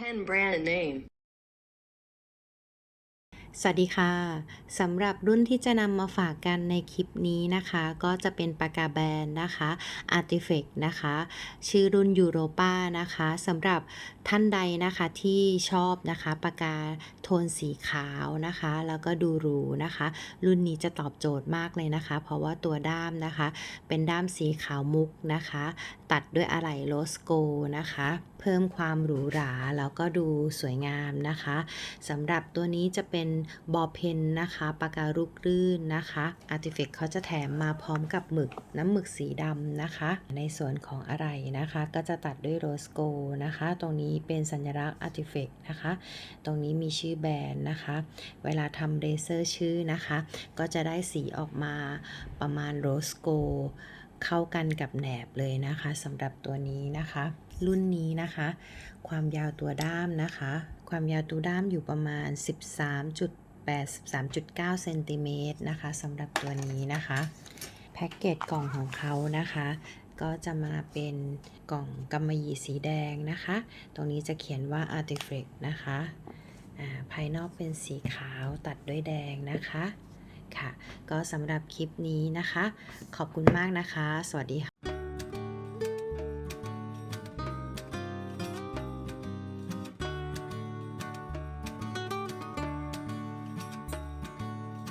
pen brand name. สวัสดีค่ะสำหรับรุ่นที่จะนำมาฝากกันในคลิปนี้นะคะ ก็จะเป็นปากกาแบรนด์นะคะ Artifact นะคะ ชื่อรุ่นยูโรปานะคะสำหรับท่านใดนะคะที่ชอบนะคะปากกาโทนสีขาวนะคะ แล้วก็ดูหรูนะคะ รุ่นนี้จะตอบโจทย์มากเลยนะคะ เพราะว่าตัวด้ามนะคะ เป็นด้ามสีขาวมุกนะคะ ตัดด้วยอะไหล่โรสโกนะคะ เพิ่มความหรูหราแล้วก็ดูสวยงามนะคะสำหรับตัวนี้จะเป็นบอเพนนะคะปากการุกรื่นนะคะ Artifact เขาจะแถมมาพร้อมกับหมึกน้ำหมึกสีดำนะคะ ในส่วนของอะไหล่นะคะ ก็จะตัดด้วยโรสโกนะคะ ตรงนี้เป็นสัญลักษณ์ Artifact นะคะ ตรงนี้มีชื่อแบรนด์นะคะ เวลาทำเลเซอร์ชื่อนะคะ ก็จะได้สีออกมาประมาณโรสโก เข้ากันกับแหนบเลยนะคะสำหรับตัวนี้นะคะ รุ่นนี้นะคะ ความยาวตัวด้ามนะคะ ความยาวตัวด้ามอยู่ประมาณ 13.8 13.9เซนติเมตรนะคะสำหรับตัวนี้นะคะแพ็กเกจกล่องของเขานะคะก็จะมาเป็นกล่องกำมะหยี่สีแดงนะคะ ตรงนี้จะเขียนว่า Artifact นะคะ ภายนอกเป็นสีขาวตัดด้วยแดงนะคะ ค่ะ ก็สำหรับคลิปนี้นะคะ ขอบคุณมากนะคะ สวัสดีค่ะ